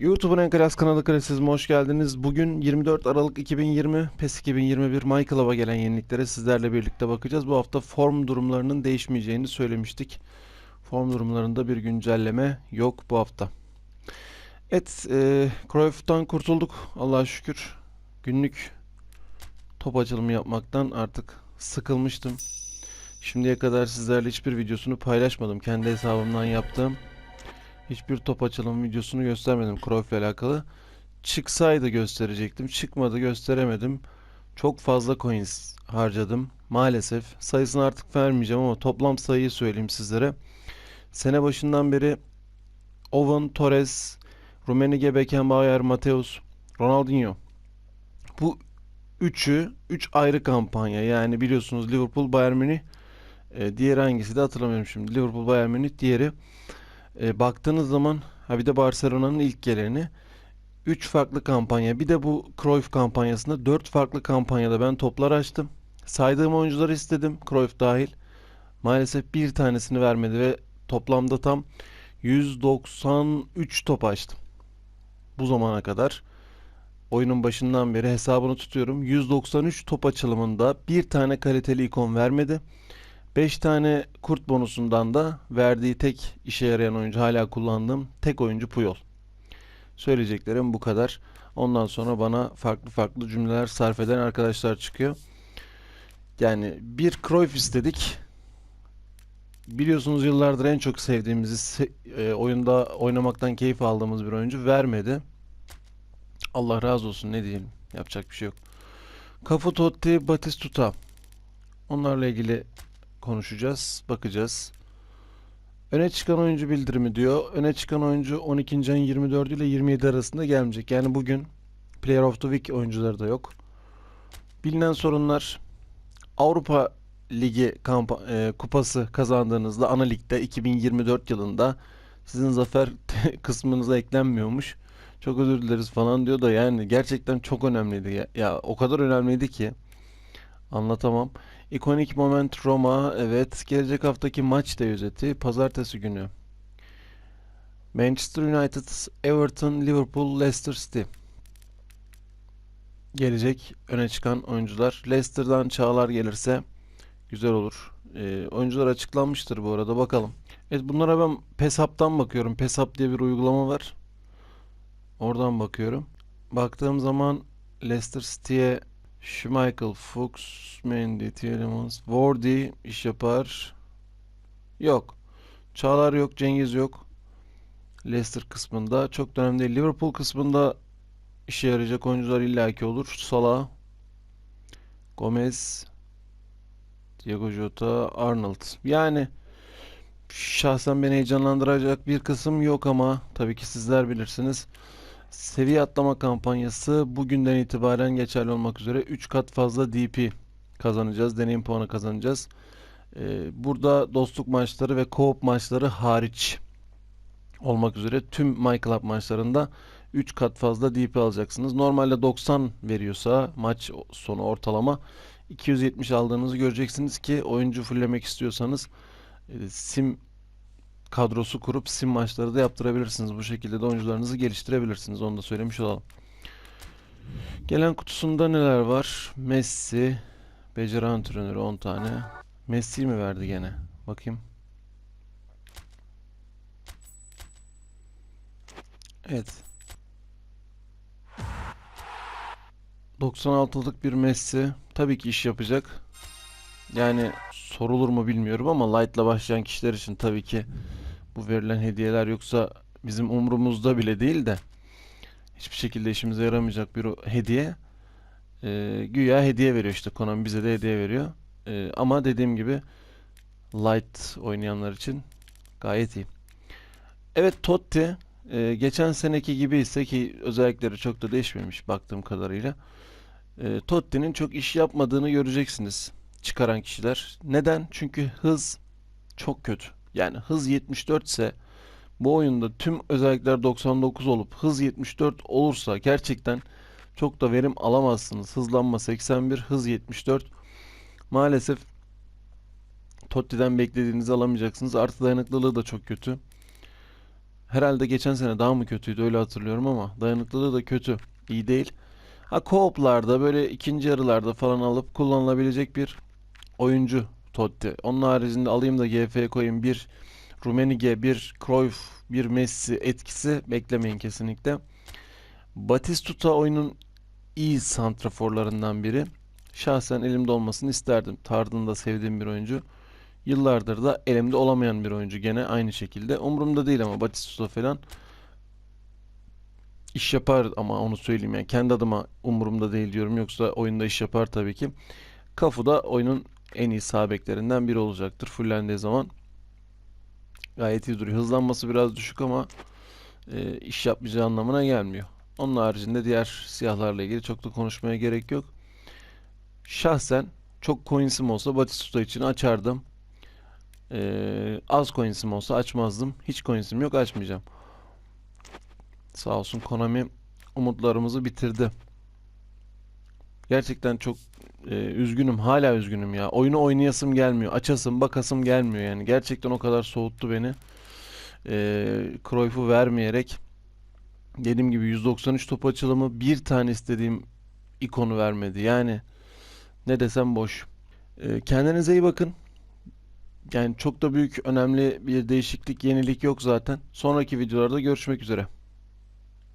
YouTube'un en klas kanalı Klasizm'e hoş geldiniz. Bugün 24 Aralık 2020 PES 2021 MyClub'a gelen yeniliklere sizlerle birlikte bakacağız. Bu hafta form durumlarının değişmeyeceğini söylemiştik. Form durumlarında bir güncelleme yok bu hafta. Evet, e, Cruyff'tan kurtulduk Allah'a şükür. Günlük top açılımı yapmaktan artık sıkılmıştım. Şimdiye kadar sizlerle hiçbir videosunu paylaşmadım. Kendi hesabımdan yaptığım hiçbir top açılım videosunu göstermedim Cruyff alakalı. Çıksaydı gösterecektim. Çıkmadı gösteremedim. Çok fazla coins harcadım. Maalesef. Sayısını artık vermeyeceğim ama toplam sayıyı söyleyeyim sizlere. Sene başından beri Owen, Torres, Rummenigge, Beckenbauer, Mateus, Ronaldinho. Bu üçü, üç ayrı kampanya. Yani biliyorsunuz Liverpool, Bayern Münih. E, diğeri hangisi de hatırlamıyorum şimdi. Liverpool, Bayern Münih, diğeri. E, baktığınız zaman ha bir de Barcelona'nın ilk geleni 3 farklı kampanya. Bir de bu Cruyff kampanyasında 4 farklı kampanyada ben toplar açtım. Saydığım oyuncuları istedim. Cruyff dahil. Maalesef bir tanesini vermedi ve toplamda tam 193 top açtım. Bu zamana kadar oyunun başından beri hesabını tutuyorum. 193 top açılımında bir tane kaliteli ikon vermedi. 5 tane kurt bonusundan da verdiği tek işe yarayan oyuncu hala kullandığım tek oyuncu Puyol. Söyleyeceklerim bu kadar. Ondan sonra bana farklı farklı cümleler sarf eden arkadaşlar çıkıyor. Yani bir Cruyff istedik. Biliyorsunuz yıllardır en çok sevdiğimizi se- e, oyunda oynamaktan keyif aldığımız bir oyuncu vermedi. Allah razı olsun ne diyelim. Yapacak bir şey yok. Cafu Totti, Batistuta. Onlarla ilgili konuşacağız, bakacağız. Öne çıkan oyuncu bildirimi diyor. Öne çıkan oyuncu 12. ayın 24 ile 27 arasında gelmeyecek. Yani bugün Player of the Week oyuncuları da yok. Bilinen sorunlar Avrupa Ligi kampa- e, kupası kazandığınızda ana ligde 2024 yılında sizin zafer kısmınıza eklenmiyormuş. Çok özür dileriz falan diyor da yani gerçekten çok önemliydi ya. Ya o kadar önemliydi ki anlatamam. İkonik moment Roma. Evet. Gelecek haftaki maç da özeti. Pazartesi günü. Manchester United, Everton, Liverpool, Leicester City. Gelecek öne çıkan oyuncular. Leicester'dan Çağlar gelirse güzel olur. Ee, oyuncular açıklanmıştır bu arada. Bakalım. Evet bunlara ben Pesap'tan bakıyorum. Pesap diye bir uygulama var. Oradan bakıyorum. Baktığım zaman Leicester City'ye Schmeichel, Fuchs, Mendy, Tielemans, Wardy iş yapar. Yok. Çağlar yok, Cengiz yok. Leicester kısmında çok da önemli değil. Liverpool kısmında işe yarayacak oyuncular illaki olur. Salah, Gomez, Diego Jota, Arnold. Yani şahsen beni heyecanlandıracak bir kısım yok ama tabii ki sizler bilirsiniz. Seviye atlama kampanyası bugünden itibaren geçerli olmak üzere 3 kat fazla DP kazanacağız. Deneyim puanı kazanacağız. Ee, burada dostluk maçları ve co-op maçları hariç olmak üzere tüm MyClub maçlarında 3 kat fazla DP alacaksınız. Normalde 90 veriyorsa maç sonu ortalama 270 aldığınızı göreceksiniz ki oyuncu fulllemek istiyorsanız e, sim kadrosu kurup sim maçları da yaptırabilirsiniz. Bu şekilde de oyuncularınızı geliştirebilirsiniz. Onu da söylemiş olalım. Gelen kutusunda neler var? Messi, beceri antrenörü 10 tane. Messi mi verdi gene? Bakayım. Evet. 96'lık bir Messi. Tabii ki iş yapacak. Yani sorulur mu bilmiyorum ama Light'la başlayan kişiler için tabii ki bu verilen hediyeler yoksa bizim umrumuzda bile değil de hiçbir şekilde işimize yaramayacak bir hediye. Ee, güya hediye veriyor işte Konami bize de hediye veriyor. Ee, ama dediğim gibi Light oynayanlar için gayet iyi. Evet Totti e, geçen seneki gibi ise ki özellikleri çok da değişmemiş baktığım kadarıyla. E, Totti'nin çok iş yapmadığını göreceksiniz çıkaran kişiler. Neden? Çünkü hız çok kötü. Yani hız 74 ise bu oyunda tüm özellikler 99 olup hız 74 olursa gerçekten çok da verim alamazsınız. Hızlanma 81, hız 74. Maalesef Totti'den beklediğinizi alamayacaksınız. Artı dayanıklılığı da çok kötü. Herhalde geçen sene daha mı kötüydü öyle hatırlıyorum ama dayanıklılığı da kötü. İyi değil. Ha co-op'larda böyle ikinci yarılarda falan alıp kullanılabilecek bir oyuncu Totti. Onun haricinde alayım da GF'ye koyayım bir Rummenigge, bir Cruyff, bir Messi etkisi beklemeyin kesinlikle. Batistuta oyunun iyi santraforlarından biri. Şahsen elimde olmasını isterdim. Tardın da sevdiğim bir oyuncu. Yıllardır da elimde olamayan bir oyuncu gene aynı şekilde. Umurumda değil ama Batistuta falan iş yapar ama onu söyleyeyim yani kendi adıma umurumda değil diyorum yoksa oyunda iş yapar tabii ki. Cafu da oyunun en iyi sağ beklerinden biri olacaktır fullendiği zaman. Gayet iyi duruyor. Hızlanması biraz düşük ama e, iş yapmayacağı anlamına gelmiyor. Onun haricinde diğer siyahlarla ilgili çok da konuşmaya gerek yok. Şahsen çok coins'im olsa Batistuta için açardım. Ee, az coins'im olsa açmazdım. Hiç coins'im yok açmayacağım. Sağ olsun Konami umutlarımızı bitirdi. Gerçekten çok e, üzgünüm. Hala üzgünüm ya. Oyunu oynayasım gelmiyor. Açasım, bakasım gelmiyor yani. Gerçekten o kadar soğuttu beni. E, Cruyff'u vermeyerek dediğim gibi 193 top açılımı bir tane istediğim ikonu vermedi. Yani ne desem boş. E, kendinize iyi bakın. Yani çok da büyük önemli bir değişiklik, yenilik yok zaten. Sonraki videolarda görüşmek üzere.